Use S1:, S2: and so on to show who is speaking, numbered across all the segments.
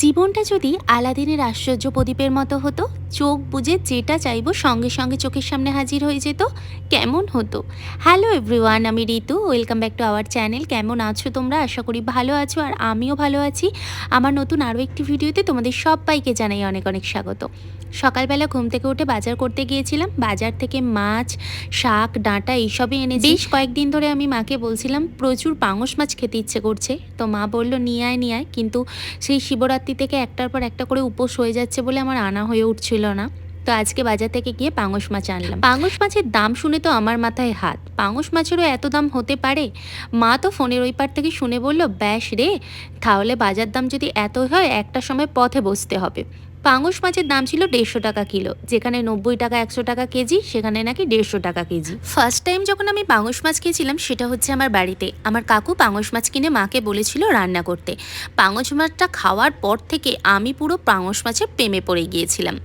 S1: জীবনটা যদি আলাদিনের আশ্চর্য প্রদীপের মতো হতো, চোখ বুজে যেটা চাইব সঙ্গে সঙ্গে চোখের সামনে হাজির হয়ে যেত, কেমন হতো? হ্যালো এভরিওয়ান আমি Ritu welcome back to our channel কেমন আছো তোমরা? আশা করি ভালো আছো আর আমিও ভালো আছি। আমার নতুন আরও একটি ভিডিওতে তোমাদের সবাইকে জানাই অনেক অনেক স্বাগত। সকালবেলা ঘুম থেকে উঠে বাজার করতে গিয়েছিলাম। বাজার থেকে মাছ, শাক, ডাঁটা এইসবই এনেছি। বেশ কয়েকদিন ধরে আমি মাকে বলছিলাম, প্রচুর পাঙস মাছ খেতে ইচ্ছে করছে। তো মা বলল, নিয়ে আয় নিয়ে আয়। কিন্তু সেই শিবরাত্রি থেকে একটার পর একটা করে উপোস হয়ে যাচ্ছে বলে আমার আনা হয়ে উঠছিল না। তো আজকে বাজার থেকে গিয়ে পাঙস মাছ আনলাম। পাঙস মাছের দাম শুনে তো আমার মাথায় হাত। পাঙস মাছেরও এত দাম হতে পারে? মা তো ফোনের ওই পার থেকে শুনে বলল, ব্যাস রে, তাহলে বাজার দাম যদি এত হয়, একটা সময় পথে বসতে হবে। পাঙস মাছের দাম ছিল দেড়শো টাকা কিলো। যেখানে নব্বই টাকা, একশো টাকা কেজি, সেখানে নাকি দেড়শো টাকা কেজি। ফার্স্ট টাইম যখন আমি পাঙস মাছ খেয়েছিলাম, সেটা হচ্ছে আমার বাড়িতে। আমার কাকু পাঙস মাছ কিনে মাকে বলেছিল রান্না করতে। পাঙস মাছটা খাওয়ার পর থেকে আমি পুরো পাঙস মাছের প্রেমে পড়ে গিয়েছিলাম।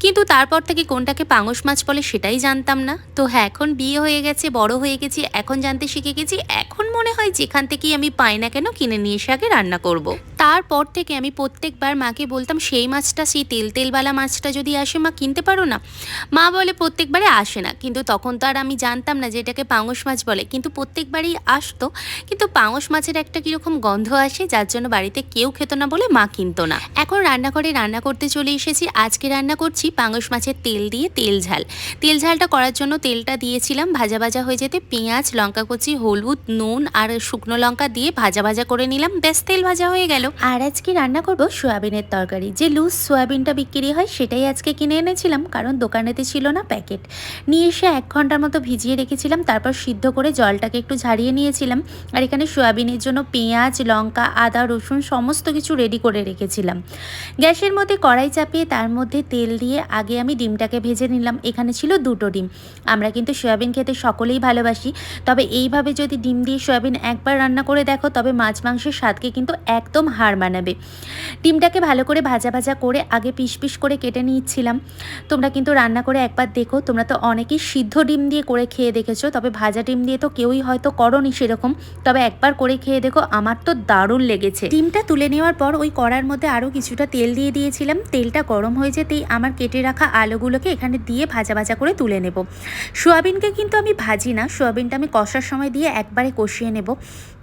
S1: কিন্তু তারপর থেকে কোনটাকে পাঙস মাছ বলে সেটাই জানতাম না। তো হ্যাঁ এখন বিয়ে হয়ে গেছে, বড় হয়ে গেছি, এখন জানতে শিখে গেছি, এখন মনে হয় যেখান থেকেই আমি পাই না কেন, কিনে নিয়ে এসে আগে রান্না করব। তারপর থেকে আমি প্রত্যেকবার মাকে বলতাম, সেই মাছটা সেই তেল তেলওয়ালা মাছটা যদি আসে, মা কিনতে পারো না? মা বলে প্রত্যেকবারে আসে না। কিন্তু তখন তো আর আমি জানতাম না যে এটাকে পাঙস মাছ বলে। কিন্তু প্রত্যেকবারই আসতো। কিন্তু পাঙস মাছের একটা কীরকম গন্ধ আসে, যার জন্য বাড়িতে কেউ খেত না বলে মা কিনতো না। এখন রান্নাঘরে রান্না করতে চলে এসেছি। আজকে রান্না করছি পাঙস মাছের তেল দিয়ে তেল ঝাল। তেল ঝালটা করার জন্য তেলটা দিয়েছিলাম ভাজা ভাজা হয়ে যেতে পেঁয়াজ, লঙ্কা কুচি, হলুদ, নুন আর শুকনো লঙ্কা দিয়ে ভাজা ভাজা করে নিলাম। বেশ তেল ভাজা হয়ে গেল। আর আজকে রান্না করব সোয়াবিনের তরকারি। যে লুজ সোয়াবিনটা বিক্রি হয়, সেটাই আজকে কিনে এনেছিলাম, কারণ দোকানেতে ছিল না প্যাকেট। নিয়ে এসে এক ঘণ্টার মতো ভিজিয়ে রেখেছিলাম, তারপর সিদ্ধ করে জলটাকে একটু ঝারিয়ে নিয়েছিলাম। আর এখানে সোয়াবিনের জন্য পেঁয়াজ, লঙ্কা, আদা, রসুন সমস্ত কিছু রেডি করে রেখেছিলাম। গ্যাসের মধ্যে কড়াই চাপিয়ে তার মধ্যে তেল দিয়ে আগে আমি ডিমটাকে ভেজে নিলাম। এখানে ছিল দুটো ডিম। আমরা কিন্তু সয়াবিন খেতে সকলেই ভালোবাসি, তবে এইভাবে যদি ডিম দিয়ে সয়াবিন একবার রান্না করে দেখো, তবে মাছ মাংসের স্বাদকে কিন্তু একদম হার মানাবে। ডিমটাকে ভালো করে ভাজা ভাজা করে আগে পিস পিস করে কেটে নিচ্ছিলাম। তোমরা কিন্তু রান্না করে একবার দেখো, তোমরা তো অনেকেই সিদ্ধ ডিম দিয়ে করে খেয়ে দেখেছ, তবে ভাজা ডিম দিয়ে তো কেউই হয়তো করনি সেরকম। তবে একবার করে খেয়ে দেখো, আমার তো দারুণ লেগেছে। ডিমটা তুলে নেওয়ার পর ওই কড়ার মধ্যে আরও কিছুটা তেল দিয়ে দিয়েছিলাম। তেলটা গরম হয়ে যেতেই আমার কেটে রাখা আলুগুলোকে এখানে দিয়ে ভাজা ভাজা করে তুলে নেব। সোয়াবিনকে কিন্তু আমি ভাজি না, সোয়াবিনটা আমি কষার সময় দিয়ে একবারে কষিয়ে নেব।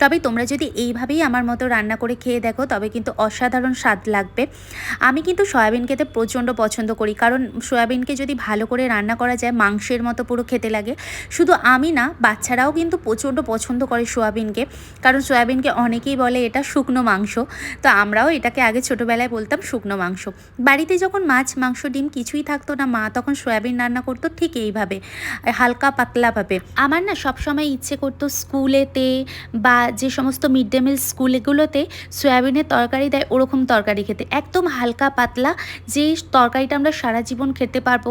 S1: তবে তোমরা যদি এইভাবেই আমার মতো রান্না করে খেয়ে দেখো, তবে কিন্তু অসাধারণ স্বাদ লাগবে। আমি কিন্তু সয়াবিন খেতে প্রচণ্ড পছন্দ করি। কারণ সয়াবিনকে যদি ভালো করে রান্না করা যায়, মাংসের মতো পুরো খেতে লাগে। শুধু আমি না, বাচ্চারাও কিন্তু প্রচণ্ড পছন্দ করে সয়াবিনকে। কারণ সয়াবিনকে অনেকেই বলে এটা শুকনো মাংস। তো আমরাও এটাকে আগে ছোটোবেলায় বলতাম শুকনো মাংস। বাড়িতে যখন মাছ, মাংস, ডিম কিছুই থাকতো না, মা তখন সয়াবিন রান্না করতো ঠিক এইভাবে। হালকা পাতলাভাবে আমার না সবসময় ইচ্ছে করতো স্কুলেতে বা যে সমস্ত মিড ডে মিল স্কুলগুলোতে সয়াবিনের তরকারি দেয়, ওরকম তরকারি খেতে। একদম হালকা পাতলা যে তরকারিটা আমরা সারা জীবন খেতে পারব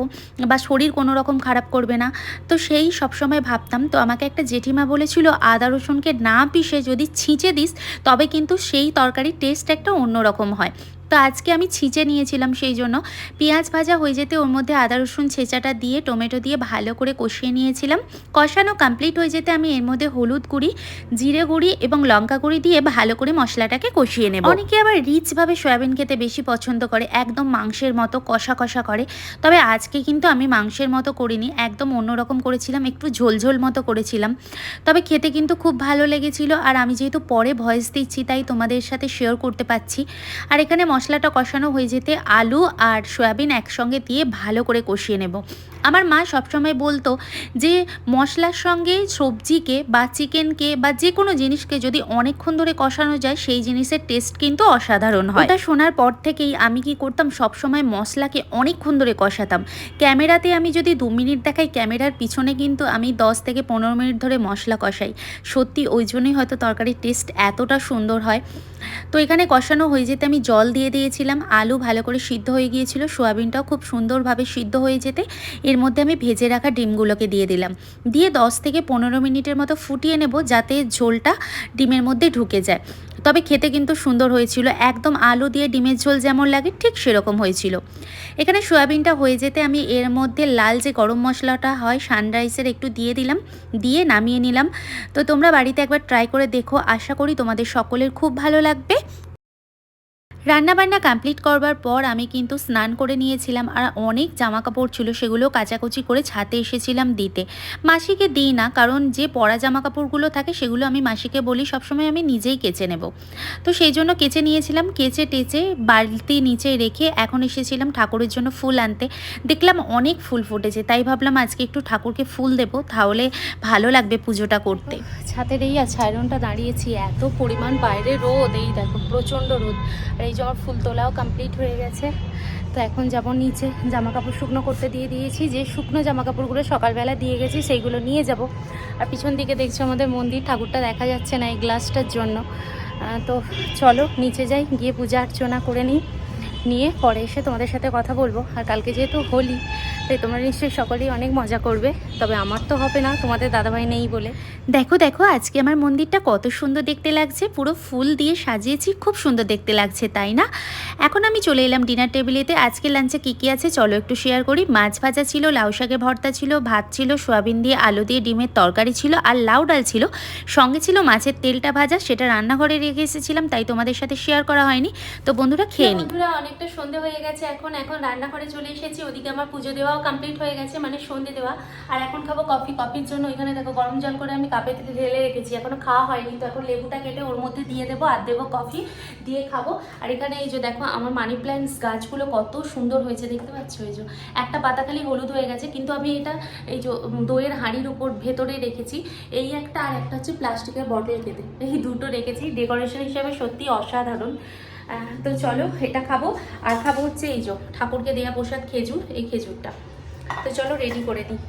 S1: বা শরীর কোনো রকম খারাপ করবে না। তো সেই সবসময় ভাবতাম, তো আমাকে একটা জেঠিমা বলেছিল, আদা রসুনকে না পিষে যদি ছিঁচে দিস, তবে কিন্তু সেই তরকারির টেস্ট একটা অন্যরকম হয়। তো আজকে আমি ছিঁচে নিয়েছিলাম সেই জন্য। পেঁয়াজ ভাজা হয়ে যেতে ওর মধ্যে আদা, রসুন, ছেঁচাটা দিয়ে, টমেটো দিয়ে ভালো করে কষিয়ে নিয়েছিলাম। কষানো কমপ্লিট হয়ে যেতে আমি এর মধ্যে হলুদ গুঁড়ি, জিরে গুঁড়ি এবং লঙ্কা গুঁড়ি দিয়ে ভালো করে মশলাটাকে কষিয়ে নেব। অনেকে আবার রিচভাবে সয়াবিন খেতে বেশি পছন্দ করে, একদম মাংসের মতো কষা কষা করে। তবে আজকে কিন্তু আমি মাংসের মতো করিনি, একদম অন্যরকম করেছিলাম, একটু ঝোলঝোল মতো করেছিলাম। তবে খেতে কিন্তু খুব ভালো লেগেছিল, আর আমি যেহেতু পরে ভয়েস দিচ্ছি, তাই তোমাদের সাথে শেয়ার করতে পারছি। আর এখানে মশলাটা কষানো হয়ে যেতে আলু আর সয়াবিন একসঙ্গে দিয়ে ভালো করে কষিয়ে নেব। আমার মা সবসময় বলতো যে, মশলার সঙ্গে সবজিকে বা চিকেনকে বা যে কোনো জিনিসকে যদি অনেকক্ষণ ধরে কষানো যায়, সেই জিনিসের টেস্ট কিন্তু অসাধারণ হয়। এটা শোনার পর থেকেই আমি কি করতাম, সবসময় মশলাকে অনেকক্ষণ ধরে কষাতাম। ক্যামেরাতে আমি যদি দু মিনিট দেখাই, ক্যামেরার পিছনে কিন্তু আমি দশ থেকে পনেরো মিনিট ধরে মশলা কষাই। সত্যি ওই জন্যই হয়তো তরকারির টেস্ট এতটা সুন্দর হয়। তো এখানে কষানো হয়ে যেতে আমি জল দিয়ে দিয়েছিলাম, আলু ভালো করে সিদ্ধ হয়ে গিয়েছিল, সোয়াবিনটাও খুব সুন্দরভাবে সিদ্ধ হয়ে যেতে, এর মধ্যে আমি ভেজে রাখা ডিমগুলোকে দিয়ে দিলাম। দিয়ে দশ থেকে পনেরো মিনিটের মতো ফুটিয়ে নেব যাতে ঝোলটা ডিমের মধ্যে ঢুকে যায়। তবে খেতে কিন্তু সুন্দর হয়েছিল, একদম আলু দিয়ে ডিমের ঝোল যেমন লাগে ঠিক সেরকম হয়েছিল। এখানে সয়াবিনটা হয়ে যেতে আমি এর মধ্যে লাল যে গরম মশলাটা হয়, সানরাইসের একটু দিয়ে দিলাম, দিয়ে নামিয়ে নিলাম। তো তোমরা বাড়িতে একবার ট্রাই করে দেখো, আশা করি তোমাদের সকলের খুব ভালো লাগবে।
S2: রান্নাবান্না কমপ্লিট করবার পর আমি কিন্তু স্নান করে নিয়েছিলাম আর অনেক জামা কাপড় ছিল সেগুলো কাচাকুচি করে ছাতে এসেছিলাম দিতে। মাসিকে দিই না, কারণ যে পরা জামা কাপড়গুলো থাকে সেগুলো আমি মাসিকে বলি, সবসময় আমি নিজেই কেচে নেব। তো সেই জন্য কেচে নিয়েছিলাম, কেচে টেচে বালতি নিচে রেখে এখন এসেছিলাম ঠাকুরের জন্য ফুল আনতে। দেখলাম অনেক ফুল ফুটেছে, তাই ভাবলাম আজকে একটু ঠাকুরকে ফুল দেবো, তাহলে ভালো লাগবে পুজোটা করতে। ছাতের এই আছে আয়রনটা দাঁড়িয়েছি, এত পরিমাণ বাইরে রোদ, এই দেখো প্রচণ্ড রোদ। এই যে ফুল তোলাও কমপ্লিট হয়ে গেছে। তো এখন যাব নিচে জামা কাপড় শুকনো করতে দিয়ে দিয়েছি। যে শুকনো জামা কাপড়গুলো সকালবেলা দিয়ে গেছি, সেইগুলো নিয়ে যাব। আর পিছন দিকে দেখছি আমাদের মন্দির, ঠাকুরটা দেখা যাচ্ছে না এই গ্লাসটার জন্য। তো চলো নিচে যাই, গিয়ে পূজা অর্চনা করে নিই। নিয়ে পরে এসে তোমাদের সাথে কথা বলব। আর কালকে যেহেতু হোলি তাই তোমরা নিশ্চয়ই সকলেই অনেক মজা করবে। তবে আমার তো হবে না তোমাদের দাদাভাই নেই বলে। দেখো দেখো আজকে আমার মন্দিরটা কত সুন্দর দেখতে লাগছে। পুরো ফুল দিয়ে সাজিয়েছি খুব সুন্দর দেখতে লাগছে তাই না? এখন আমি চলে এলাম ডিনার টেবিলেতে আজকে লাঞ্চে কী কী আছে চলো একটু শেয়ার করি। মাছ ভাজা ছিল লাউ শাকের ভর্তা ছিল ভাত ছিল সোয়াবিন দিয়ে আলু দিয়ে ডিমের তরকারি ছিল আর লাউ ডাল ছিল। সঙ্গে ছিল মাছের তেলটা ভাজা সেটা রান্নাঘরে রেখে এসেছিলাম তাই তোমাদের সাথে শেয়ার করা হয়নি। তো বন্ধুরা খেয়ে নিই বন্ধুরা অনেকটা সন্ধে হয়ে গেছে এখন। এখন রান্নাঘরে চলে এসেছি। ওদিকে আমার পুজো দেওয়াও কমপ্লিট হয়ে গেছে মানে সন্ধে দেওয়া। আর এখন খাব কফি কফির জন্য ওইখানে দেখো গরম জল করে আমি কাপে ঢেলে রেখেছি, এখনও খাওয়া হয়নি। তো এখন লেবুটা কেটে ওর মধ্যে দিয়ে দেবো আর দেবো কফি দিয়ে খাব। আর এখানে এই যে দেখো আমার মানি প্ল্যান্টস গাছগুলো কত সুন্দর হয়েছে, দেখতে পাচ্ছ? এই যে একটা পাতা খালি হলুদ হয়ে গেছে, কিন্তু আমি এটা এই যে দইয়ের হাঁড়ির উপর ভেতরে রেখেছি। এই একটা আর একটা হচ্ছে প্লাস্টিকের বটল খেতে এই দুটো রেখেছি ডেকোরেশন হিসাবে সত্যি অসাধারণ। তো চলো এটা খাব। আর খাব হচ্ছে এই যে ঠাকুরকে দেয়া প্রসাদ খেজুর, এই খেজুরটা। তো চলো রেডি করে নিই